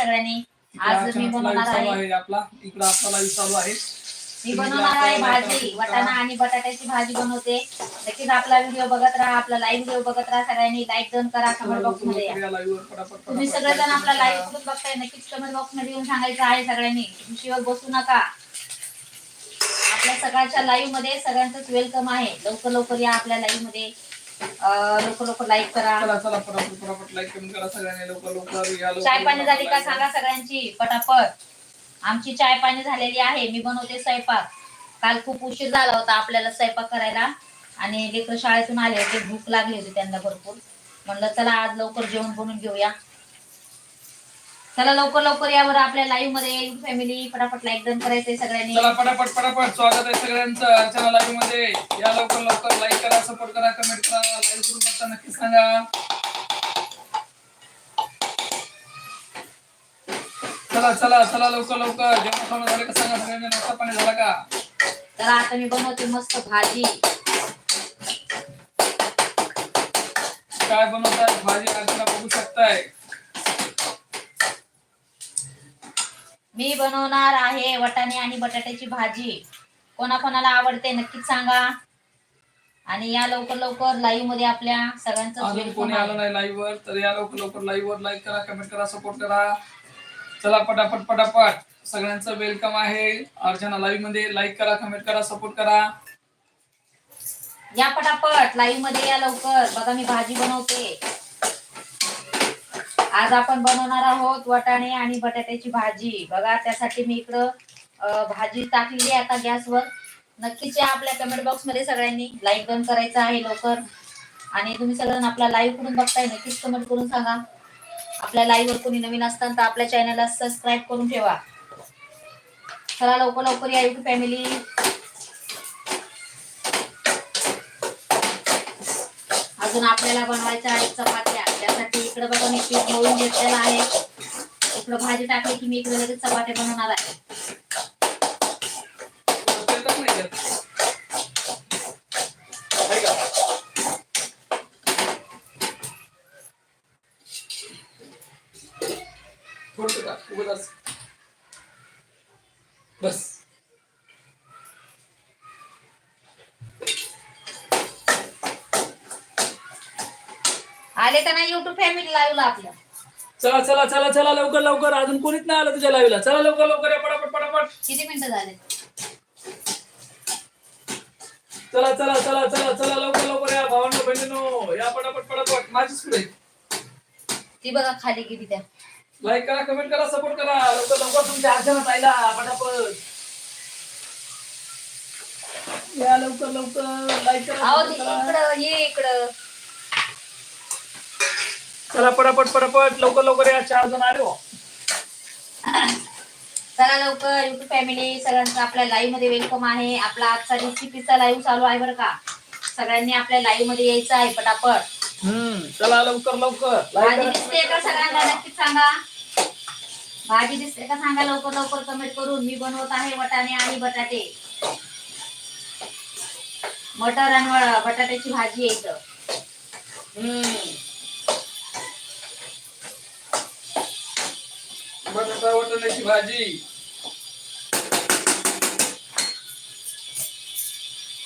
सगळ्यांनी. आज मी बनवणार आहे. आपला. इकडं आपला लाईव्ह चालू आहे. मी बनवणार आहे भाजी वाटाणा आणि बटाट्याची भाजी बनवते. नक्कीच आपला व्हिडिओ बघत राहा आपला लाईव्ह व्हिडिओ बघत राहा. सगळ्यांनी लाईक डन करा कमेंट बॉक्समध्ये. तुम्ही सगळेजण आपला लाईव्ह कुठून बघताय. नक्कीच कमेंट बॉक्समध्ये येऊन सांगायचं आहे सगळ्यांनी. खुशीवर बसू नका. आपल्या सगळ्यांच्या लाईव्हमध्ये सगळ्यांचंच वेलकम आहे. लवकर लवकर या आपल्या लाईव्हमध्ये. लवकर लवकर लाईक करा. चला चला पटापट पटापट लाईक कमेंट करा सगळ्यांनी. लवकर लवकर या लवकर चाय पाणी झाली का सांगा सगळ्यांची पटापट. आमची चाय पाणी झालेली आहे. मी बनवते स्वयंपाक. काल खूप उशीर झाला होता आपल्याला स्वयंपाक करायला. आणि लेकर शाळेतून आले होते. भूक लागली होती त्यांना भरपूर. म्हणलं चला आज लवकर जेवण बनवून घेऊया. चला लवकर लवकर या बरं आपल्या लाईव्हमध्ये फॅमिली पटापट लाईक डन करायचंय सगळ्यांनी. चला पटापट पटापट स्वागत आहे सगळ्यांचं अर्चना लाईव्हमध्ये. या लवकर लवकर लाईक करा सपोर्ट करा कमेंट करा. लाईव्ह करून बघता नक्की सांगा. चला चला चला लवकर लवकर. जेवण खाणं झालं का सांगा सगळ्यांनी? नाश्ता पाणी झाला का? तर आता मी बनवते मस्त भाजी. काय बनवताय? भाजी अर्चना बघू शकताय. मी बनवणार आहे वटाणे आणि बटाट्याची भाजी. कोणाकोणाला आवडते नक्कीच सांगा. आणि या लवकर लवकर लाईव्हमध्ये आपल्या सगळ्यांचं अजून कोणी. आलं नाही लाईव्ह वर तर या लवकर लवकर लाईव्ह वर लाईक करा कमेंट करा सपोर्ट करा. चला पटापट पटापट. सगळ्यांचं वेलकम आहे. अर्चना लाईव्हमध्ये लाईक करा कमेंट करा सपोर्ट करा. या पटापट लाईव्हमध्ये या लवकर. बघा मी भाजी बनवते. आज आपण बनवणार आहोत वटाणे आणि बटाट्याची भाजी. बघा त्यासाठी मी इकडं भाजी टाकलेली आहे आता गॅसवर. नक्कीच या आपल्या कमेंट बॉक्समध्ये सगळ्यांनी लाईक बंद करायचं आहे लवकर. आणि तुम्ही सगळ्यांना आपला लाईव्ह करून बघताय नक्कीच कमेंट करून सांगा. आपल्या लाईव्ह वर कोणी नवीन असताना तर आपल्या चॅनलला सबस्क्राईब करून ठेवा. चला लवकर लवकर या युट्यूब फॅमिली अजून आपल्याला बनवायचं आहे चपाती. त्यासाठी इकडे बघा मी पीठ मळून घेतलेलं आहे. इकडं भाजी टाकली की मी इकडे लगेच चपात्या बनवणार आहे. बस. नाही युट्यूब फॅमिली लावलं आपलं चला चला चला चला लवकर लवकर. अजून कोणीच नाही आलं तुझ्या लाईव्हला चला लवकर लवकर. या पटापट पटापट. किती मिनिटं झाले? चला चला चला चला चला लवकर लवकर. या भावांनो बहिणीनो. या पटापट पटापट. माझीच पुढे ती बघा खाली गेली त्या. लाईक करा कमेंट करा सपोर्ट करा. लवकर लवकर तुमच्या अर्चना ताईला पटापट. या लवकर लवकर. लाईक करा अहो support ती करा. इकडं ये इकडं. चला पटापट पटापट. लवकर लवकर या. चार जण आले हो. चला लवकर युट्यूब फॅमिली सगळ्यांचं आपल्या लाईव्हमध्ये वेलकम आहे. आपला आजचा रेसिपीचा लाईव्ह चालू आहे बरं का. सगळ्यांनी आपल्या लाईव्हमध्ये यायचं आहे पटापट. हम्म चला लवकर लवकर. भाजी दिसते का सगळ्यांना? नक्कीच सांगा. भाजी दिसते का सांगा? लवकर लवकर कमेंट करून. मी बनवत आहे वटाणे आणि बटाटे. मटर आणि व- बटाट्याची भाजी आहे इथं. बटाटा वटाण्याची भाजी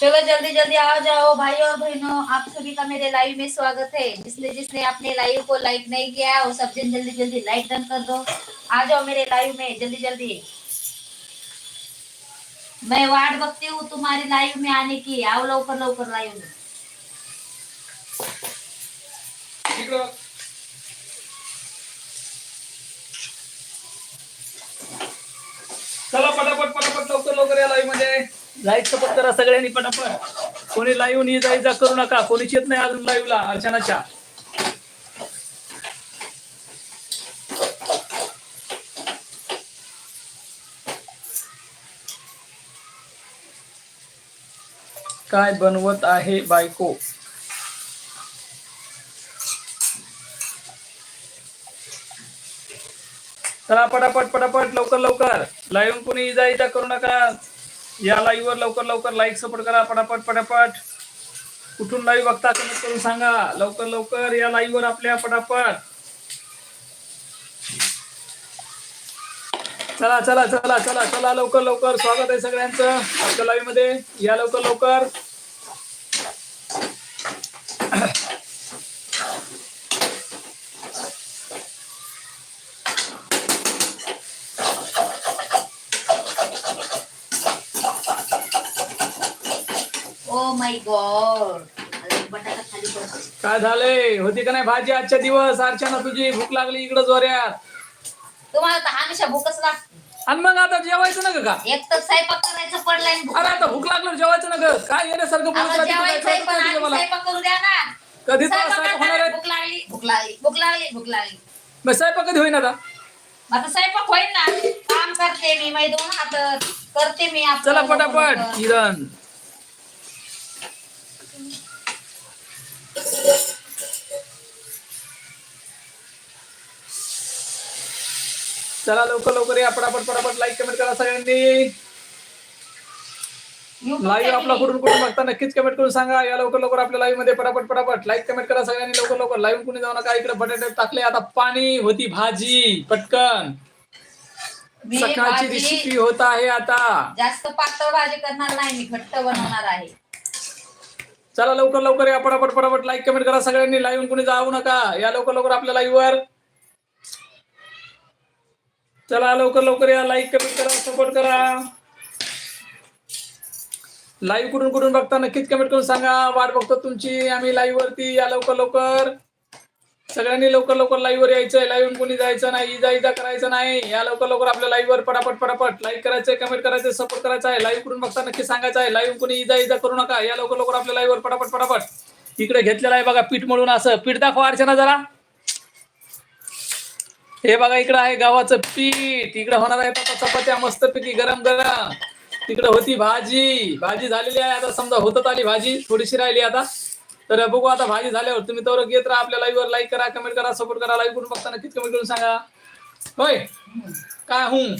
चलो जल्दी जल्दी आ जाओ भाई और बहनों। आप सभी का मेरे लाइव में स्वागत है। जिसने जिसने अपने लाइव को लाइक नहीं किया वो सब जन जल्दी जल्दी लाइक डन कर दो। आ जाओ मेरे लाइव में जल्दी जल्दी। मैं वाट बघती हूँ तुम्हारी लाइव में आने की। आओ लवकर लवकर लाइव में लाईव्हमध्ये लाईक सपोर्ट करा सगळ्यांनी पटापट. कोणी लाईव्ह नि जायचा करू नका. कोणीच येत नाही अजून लाईव्हला अर्चनाच्या. काय बनवत आहे बायको? चला पटापट पटापट लवकर लवकर. लाईव्ह कोणी जायचा करू नका. या लाईव्हवर लवकर लवकर लाईक सपोर्ट करा पटापट पटापट. कुठून लाईव्ह बघता कमेंट करून सांगा. लवकर लवकर या लाईव्हवर आपल्या पटापट. चला चला चला चला चला लवकर लवकर स्वागत आहे सगळ्यांचं. आपल्या लाईव्हमध्ये या लवकर लवकर. माय गॉड बटाटा खाली पडतो काय झालंय? होती का नाही भाजी आजच्या दिवस? अर्चना तुझी भूक लागली इकडं जोऱ्यात तुम्हाला तर हमेशा भूकच लागते आणि मग आता जेवायचं ना का? एक तर स्वयंपाक करायचं पडलाय आणि भूक अरे आता लागली. भूक लागलं जेवायचं ना ग काय येण्यासारखं बोलत आम्हाला राहते तू? काय जेवायचंय पण कळतं आधी का मला स्वयंपाक करू द्या ना. कधी तुला स्वयंपाक स्वयंपाक होणार करताना आहे? भूक लागली भूक लागली भूक लागली भूक लागली. मग स्वयंपाक कधी होईन आता? आता स्वयंपाक होईल ना. काम करते मी माझे दोन हात करते मी आपलं चला पटापट. किरण. चला लवकर लवकर या पटापट पटापट लाईक कमेंट करा सगळ्यांनी. लाईव्ह आपला. कुठून कुठून बघता नक्कीच कमेंट करून सांगा. या लवकर लवकर आपल्या लाईव्हमध्ये पटापट पटापट लाईक कमेंट करा सगळ्यांनी. लवकर लवकर लाईव्ह कुणी जाऊ नका इकडे बटाटे टाकले आता पाणी होती भाजी पटकन. सकाळची रेसिपी होत आहे आता. जास्त पातळ भाजी करणार नाही मी घट्ट बनवणार आहे. चला लवकर लवकर या पटापट पटापट लाईक कमेंट करा सगळ्यांनी. लाईव्ह कुणी जाऊ नका. या लवकर लवकर आपल्या लाईव्ह वर. चला लवकर लवकर या. लाईक कमेंट करा सपोर्ट करा. लाईव्ह कुठून कुठून बघता नक्कीच कमेंट करून सांगा. वाट बघतो तुमची. आम्ही लाईव्ह वरती या लवकर लवकर. सगळ्यांनी लवकर लवकर लाईव्ह वर यायचंय. लाईव्ह कुणी जायचं नाही इजा इजा करायचं नाही. या लवकर लवकर आपल्या लाईव्ह वर पटापट पटापट. लाईक करायचंय कमेंट करायचंय सपोर्ट करायचा आहे लाईव्ह कुठून बघता नक्की सांगायचं आहे लाईव्ह कुणी इजा इजा करू नका. या लवकर लवकर आपल्या लाईव्ह वर पटापट पटापट. इकडे घेतलेलं आहे बघा पीठ म्हणून असं. पीठ दाखवा अर्चना जरा. हे बघा इकडं आहे गावाचं पीठ. इकडे होणार आहे आता चपात्या मस्त पैकी गरम गरम. तिकडे होती भाजी. भाजी झालेली आहे आता समजा होतच आली भाजी थोडीशी राहिली आता. तर बघू आता भाजी झाल्यावर तुम्ही तर घेत राहा आपल्या लाईव्ह लाईक करा कमेंट करा सपोर्ट करा लाईव्ह करून बघताना नक्कीच कमेंट करून सांगा. होय? काय हूं?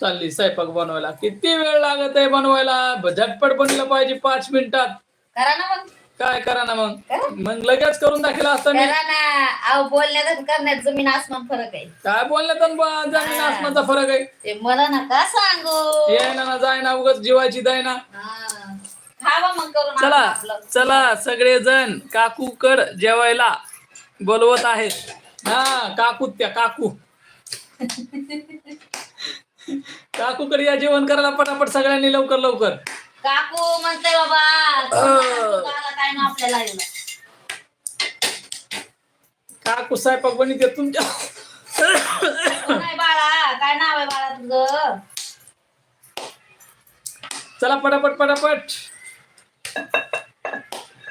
चालली स्वयंपाक बनवायला. किती वेळ लागत आहे बनवायला? झटपट बनलं पाहिजे पाच मिनिटात. करा ना काय करा ना मग? करा. मग लगेच करून दाखवला असता मी. करा ना. अहो बोलण्यात आणि करण्यात जमीन आसमान फरक आहे. काय बोलण्यात आणि ब- जमीन आसमानचा फरक आहे? ते मला नका सांगू. ये ना ना जाय ना उगाच जीवाची दाय ना हा. खावा मग करून चला आपलं. आपलं. चला सगळेजण काकूकड जेवायला बोलवत आहेत. हा काकू त्या काकू. काकूकडे या जेवण करायला पटापट सगळ्यांनी लवकर लवकर. काकू म्हणते बाबा ना आपल्याला. काकू स्वयंपाक बनित तुमच्या. कोण आहे बाळा? काय नाव आहे बाळा तुझं? चला पटापट पटापट.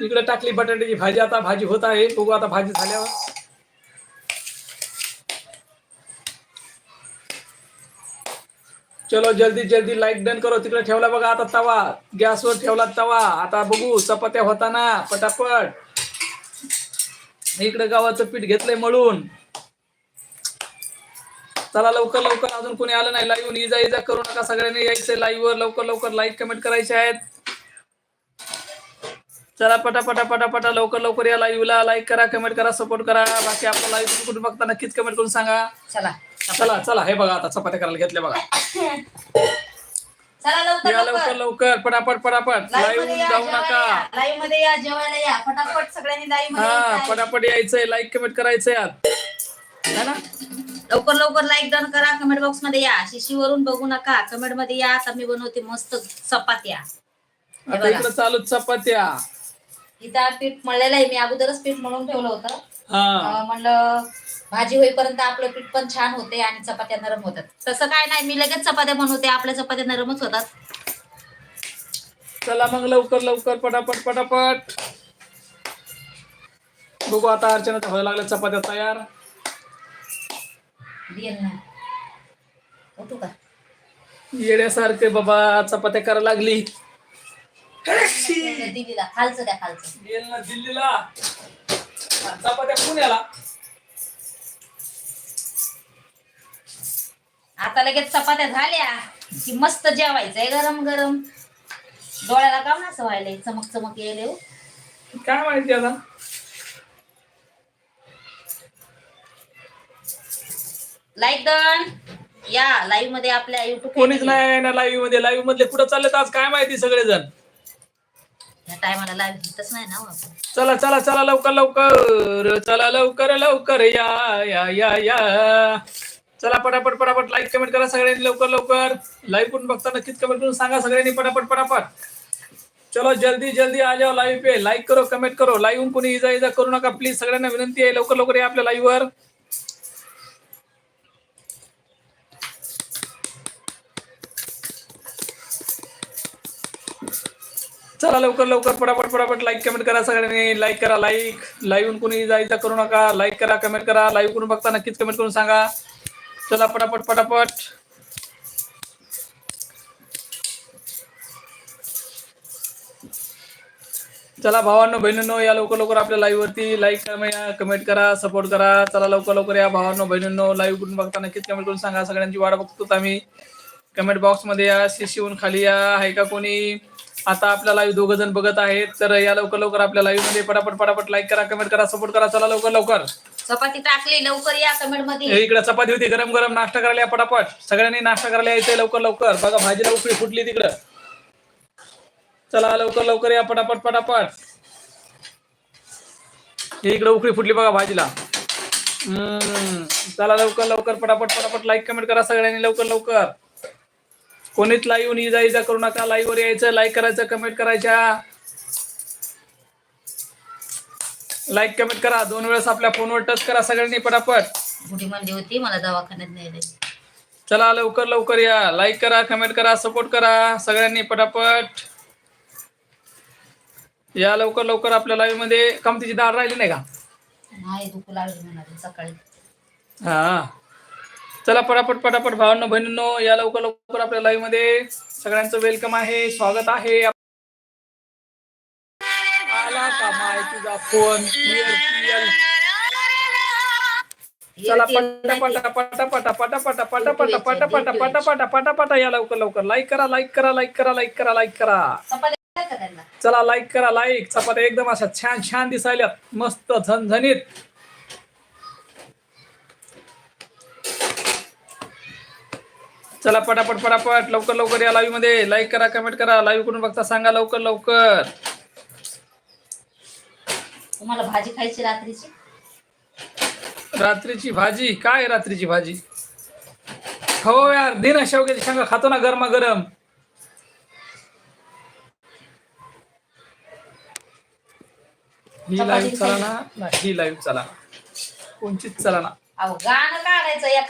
इकडे टाकली बटाट्याची भाजी आता भाजी होत आहे. बघू आता भाजी झाल्यावर. चलो जल्दी जल्दी लाईक डन करो. तिकडे ठेवला बघा आता तवा. गॅसवर ठेवला तवा. आता बघू चपात्या होताना. पटापट. इकडे गावाचं पीठ घेतलंय मळून. चला लवकर लवकर. अजून कोणी आलं नाही लाईव्ह इजा इजा करू नका. सगळ्यांनी यायचंय लाईव्ह वर. लवकर लवकर लाईक कमेंट करायचे आहेत. चला पटापटा पटापटा. लवकर लवकर या लाईव्हला लाईक करा कमेंट करा सपोर्ट करा. बाकी आपला लाईव्ह कुठे बघता नक्कीच कमेंट करून सांगा. चला. चला चला हे बघा आता चपात्या करायला घेतल्या बघा. चला या लवकर. लवकर लवकर पटापट पटापट. लाईव्हमध्ये या जाऊ जेवायला नका या. लाईव्हमध्ये या जेवायला या. फटाफट सगळ्यांनी लाईव्हमध्ये हा यायचं आहे. पटापट यायचंय. लाईक कमेंट करायचंय है ना? लवकर लवकर लाईक डन करा. कमेंट बॉक्समध्ये या. शिशीवरून बघू नका. कमेंटमध्ये या. आता मी बनवते मस्त चपात्या. हे आता बघा. इकडे चालू चपात्या. इथं पीठ मळलेलं आहे. मी अगोदरच पीठ मळून ठेवलं होतं. हा. अं, म्हणलं भाजी होईपर्यंत आपलं पीठ पण छान होते आणि चपात्या नरम होतात. तसं काय नाही मी लगेच चपात्या बनवते आपल्या चपात्या नरमच होतात. चला मग लवकर लवकर पटापट पटापट. बघू आता अर्चना व्हायला लागल्या चपात्या तयार. ना. उठू का? येण्यासारखे बाबा चपात्या करायला लागली. दिदीला खालचं द्या खालचं. येईल ना दिल्लीला. आणि चपात्या पुण्याला आता लगेच चपात्या झाल्या की मस्त जेवायचंय गरम गरम. डोळ्याला काम असं व्हायलंय चमक चमक येईल हो. काय माहिती आता? लाईक डन या लाईव्हमध्ये आपल्या युट्यूब कोणीच नाही आहे ना लाईव्हमध्ये. लाईव्ह मधले कुठं चाललेत आज काय माहिती सगळेजण? या टायमाला लाईव्ह घेतच नाही ना हो आपण. चला चला चला लवकर लवकर चला लवकर लवकर या या या या. चला पटापट पटापट लाईक कमेंट करा सगळ्यांनी लवकर लवकर. लाईव्ह करून बघता नक्कीच कमेंट करून सांगा सगळ्यांनी पटापट पटापट. चलो जल्दी जल्दी आ जाओ लाईव्ह पे. लाईक करो कमेंट करो. लाईव्ह कोणी इजा इजा करू नका. प्लीज सगळ्यांना विनंती आहे. लवकर लवकर या आपल्या लाईव्ह वर. चला लवकर लवकर पटापट पटापट लाईक कमेंट करा सगळ्यांनी. लाईक करा लाईक लाईव्ह कोणी जायचा करू नका. लाईक करा कमेंट करा. लाईव्ह करून बघता नक्कीच कमेंट करून सांगा. चला पटापट पटापट. चला भावांनो बहिणींनो या लवकर लवकर आपल्या लाईव्ह वरती लाईक करा कमेंट करा सपोर्ट करा. चला लवकर लवकर या भावांनो बहिणींनो लाईव्ह करून बघता नक्कीच कमेंट करून सांगा. सगळ्यांची वाट बघतो आम्ही. कमेंट बॉक्समध्ये या होऊन खाली या. आहे का कोणी? आता आपल्या लाईव्ह दोघ जण बघत आहेत. तर या लवकर लवकर आपल्या लाईव्हमध्ये पटापट पटापट लाईक करा कमेंट करा सपोर्ट करा. चला लवकर लवकर. चपाती टाकली लवकर या कमेंटमध्ये. इकडे चपाती होती गरम गरम नाश्ता करायला या पटापट. सगळ्यांनी नाश्ता करायला यायचंय लवकर लवकर. बघा भाजीला उकळी फुटली तिकडं. चला लवकर लवकर या पटापट पटापट. हे इकडे उकळी फुटली बघा भाजीला. हम्म. चला लवकर लवकर पटापट पटापट. लाईक कमेंट करा सगळ्यांनी लवकर लवकर. कोणीच लाईव्ह इजा इजा करू नका. लाईव्ह वर यायचं लाईक करायचं कमेंट करायच्या. लाईक कमेंट करा. दोन वेळेस आपल्या फोनवर टच करा सगळ्यांनी पटापट. बुढी म्हणली होती मला दवाखान्यात नाही चला लवकर लवकर या. लाईक करा कमेंट करा सपोर्ट करा. सगळ्यांनी पटापट. या लवकर लवकर आपल्या लाईव्हमध्ये. कमतीची डाळ राहिली नाही का? नाही दुखू लागली म्हणाली सकाळी. हा. चला पटापट पटापट. भावांनो बहिणींनो या लवकर लवकर आपल्या लाईव्हमध्ये. सगळ्यांचं वेलकम आहे. स्वागत आहे. का माहिती दाखवून चला पटापटा पटापटा पटापटा पटापटा पटापटा पटापटा पटापटा या लवकर लवकर लाईक करा लाईक करा लाईक करा लाईक करा लाईक करा चला लाईक करा लाईक चपात्या एकदम अशा छान छान दिसायला मस्त झनझणीत चला पटापट पटापट लवकर लवकर या लाईव्हमध्ये लाईक करा कमेंट करा लाईव्ह करून बघता सांगा लवकर लवकर तुम्हाला भाजी खायची रात्रीची? रात्रीची भाजी? काय रात्रीची भाजी? हो यार दे ना शेवग्याची शेंगा खातो ना गरमा गरम ही चपाती लाईव्ह चला ना. ना, ही लाईव्ह चला ना. कोणचीच चला ना. अहो गाणं काढायचं एका